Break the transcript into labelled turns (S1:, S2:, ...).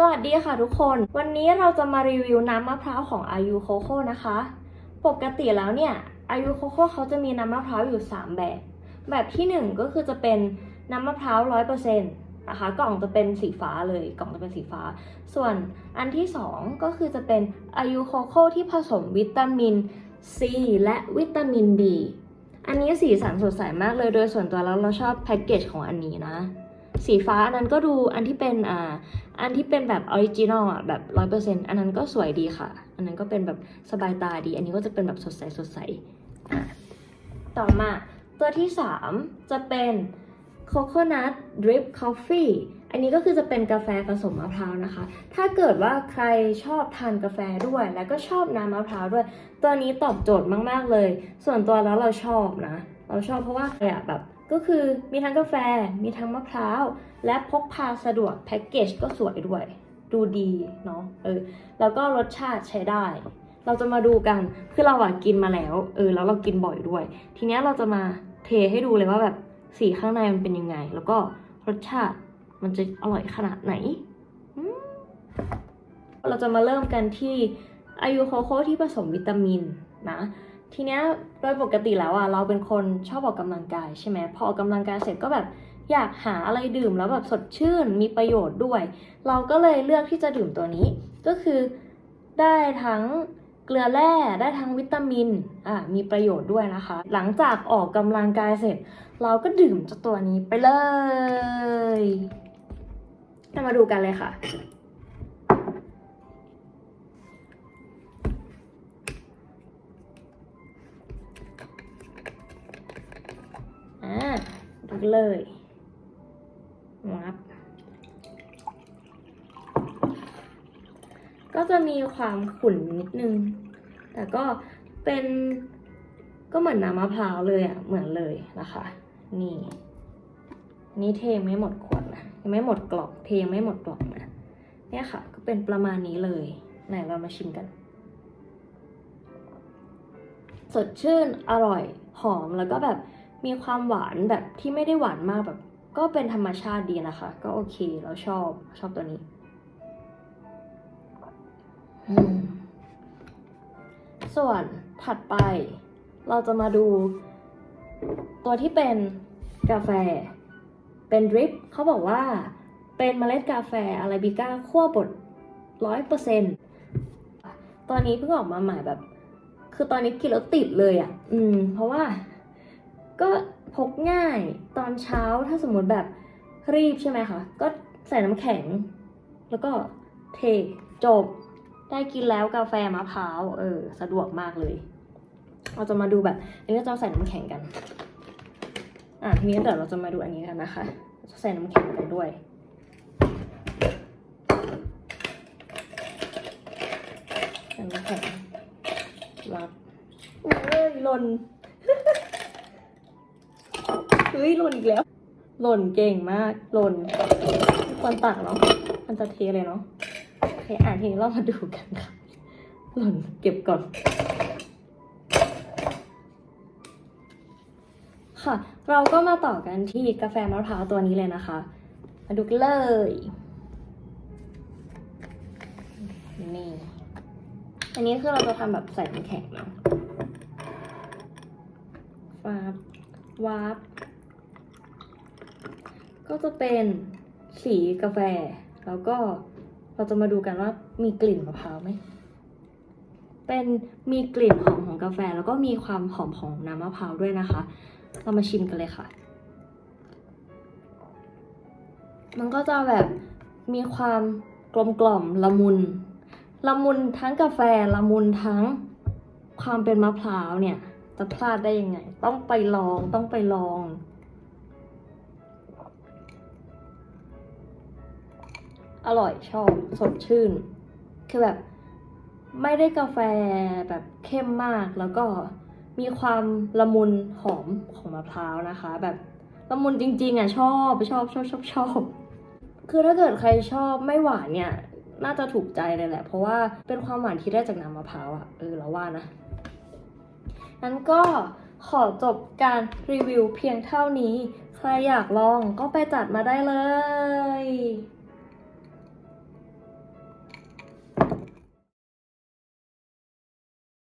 S1: สวัสดีค่ะทุกคน วันนี้เราจะมารีวิวน้ำมะพร้าวของอายุโคโค่นะคะ ปกติแล้วเนี่ยอายุโคโค่เขาจะมีน้ำมะพร้าวอยู่ 3 แบบ แบบที่ 1 ก็คือจะเป็นน้ำมะพร้าวร้อยเปอร์เซ็นต์นะคะกล่องจะเป็นสีฟ้าเลยกล่องจะเป็นสีฟ้า ส่วนอันที่ 2 ก็คือจะเป็นอายุโคโค่ที่ผสมวิตามินซีและวิตามิน B อันนี้สีสันสดใสมากเลยโดยส่วนตัวแล้วเราชอบแพ็กเกจของอันนี้นะ สีฟ้าอันนั้นก็ดูอันที่เป็นอ่าอันที่เป็นแบบออริจินอลอะแบบร้อยเปอร์เซ็นต์อันนั้นก็สวยดีค่ะ อันนั้นก็เป็นแบบสบายตาดี อันนี้ก็จะเป็นแบบสดใสสดใสอะต่อมาตัวที่ 3 จะเป็น Coconut Drip Coffee อันนี้ก็คือจะเป็นกาแฟผสมมะพร้าวนะคะ ถ้าเกิดว่าใครชอบทานกาแฟด้วย แล้วก็ชอบน้ำมะพร้าวด้วย ตัวนี้ตอบโจทย์มาก ๆ เลย ส่วนตัวแล้วเราชอบนะ เราชอบเพราะว่าแบบ ก็คือมีทั้งกาแฟ มีทั้งมะพร้าว และพกพาสะดวกแพ็กเกจก็สวยด้วย ดูดีเนาะเออแล้วก็รสชาติใช้ได้ เราจะมาดูกันคือเราอะกินมาแล้ว เออแล้วเรากินบ่อยด้วย ทีเนี้ยเราจะมาเทให้ดูเลยว่าแบบสีข้างในมันเป็นยังไง แล้วก็รสชาติมันจะอร่อยขนาดไหน เราจะมาเริ่มกันที่อายุโคโค่ที่ผสมวิตามินนะ ทีเนี้ยโดยปกติแล้วอะเราเป็นคนชอบออกกำลังกายใช่ไหมพอออกกำลังกายเสร็จก็แบบอยากหาอะไรดื่มแล้วแบบสดชื่นมีประโยชน์ด้วย เราก็เลยเลือกที่จะดื่มตัวนี้ ก็คือได้ทั้งเกลือแร่ได้ทั้งวิตามินอ่ามีประโยชน์ด้วยนะคะ หลังจากออกกำลังกายเสร็จ เราก็ดื่มเจ้าตัวนี้ไปเลยมาดูกันเลยค่ะ เลยวับก็จะมีความขุ่นนิดนึง แต่ก็เป็นก็เหมือนน้ำมะพร้าวเลยอะ่ะ เหมือนเลยนะคะ นี่ นี่เทงไม่หมดขวดนะ ยังไม่หมดกล่อง เทยังไม่หมดกล่องนะ เนี่ยค่ะ ก็เป็นประมาณนี้เลย ไหนเรามาชิมกัน สดชื่น อร่อย หอม แล้วก็แบบ มีความหวานแบบที่ไม่ได้หวานมากแบบ ก็เป็นธรรมชาติดีนะคะ ก็โอเคเราชอบชอบตัวนี้ส่วนถัดไป เราจะมาดู ตัวที่เป็นกาแฟ เป็นดริปเขาบอกว่าเป็นเมล็ดกาแฟอาราบิก้าคั่วบดร้อยเปอร์เซ็นต์ตอนนี้เพิ่งออกมาใหม่แบบ คือตอนนี้กินแล้วติดเลยอะ่ะ อืม เพราะว่า ก็พกง่ายตอนเช้าถ้าสมมติแบบรีบใช่ไหมคะก็ใส่น้ำแข็ง แล้วก็เทจบได้กินแล้วกาแฟมะพร้าวเออสะดวกมากเลย เราจะมาดูแบบอันนี้เราจะใส่น้ำแข็งกันอะทีนี้เดี๋ยวเราจะมาดูอันนี้กันนะคะจะใส่น้ำแข็งกันด้วยใส่น้ำแข็งรับโอ้ยหล่น เฮ้ยหล่นอีกแล้ว หล่นเก่งมากหล่นควรตักเนาะมันจะเทเลยเนาะโอเคอ่านทีนี้เรามาดูกันค่ะหล่นเก็บก่อน ค่ะ เราก็มาต่อกันที่กาแฟมะพร้าวตัวนี้เลยนะคะ มาดูกันเลยนี่อันนี้คือเราจะทำแบบใส่น้ำแข็งเนาะวาบวาบ ก็จะเป็นสีกาแฟ แล้วก็เราจะมาดูกันว่ามีกลิ่นมะพร้าวไหม เป็นมีกลิ่นหอมของกาแฟ แล้วก็มีความหอมของน้ำมะพร้าวด้วยนะคะ เรามาชิมกันเลยค่ะ มันก็จะแบบมีความกลมกล่อมละมุน ละมุนทั้งกาแฟละมุนทั้งความเป็นมะพร้าวเนี่ย จะพลาดได้ยังไง ต้องไปลองต้องไปลอง อร่อยชอบสดชื่น คือแบบไม่ได้กาแฟแบบเข้มมากแล้วก็มีความละมุนหอมของมะพร้าวนะคะ แบบละมุนจริงๆอะชอบชอบชอบชอบชอบคือถ้าเกิดใครชอบไม่หวานเนี่ย น่าจะถูกใจเลยแหละ เพราะว่าเป็นความหวานที่ได้จากน้ำมะพร้าวอะเออเราว่านะนั้นก็ขอจบการรีวิวเพียงเท่านี้ ใครอยากลองก็ไปจัดมาได้เลย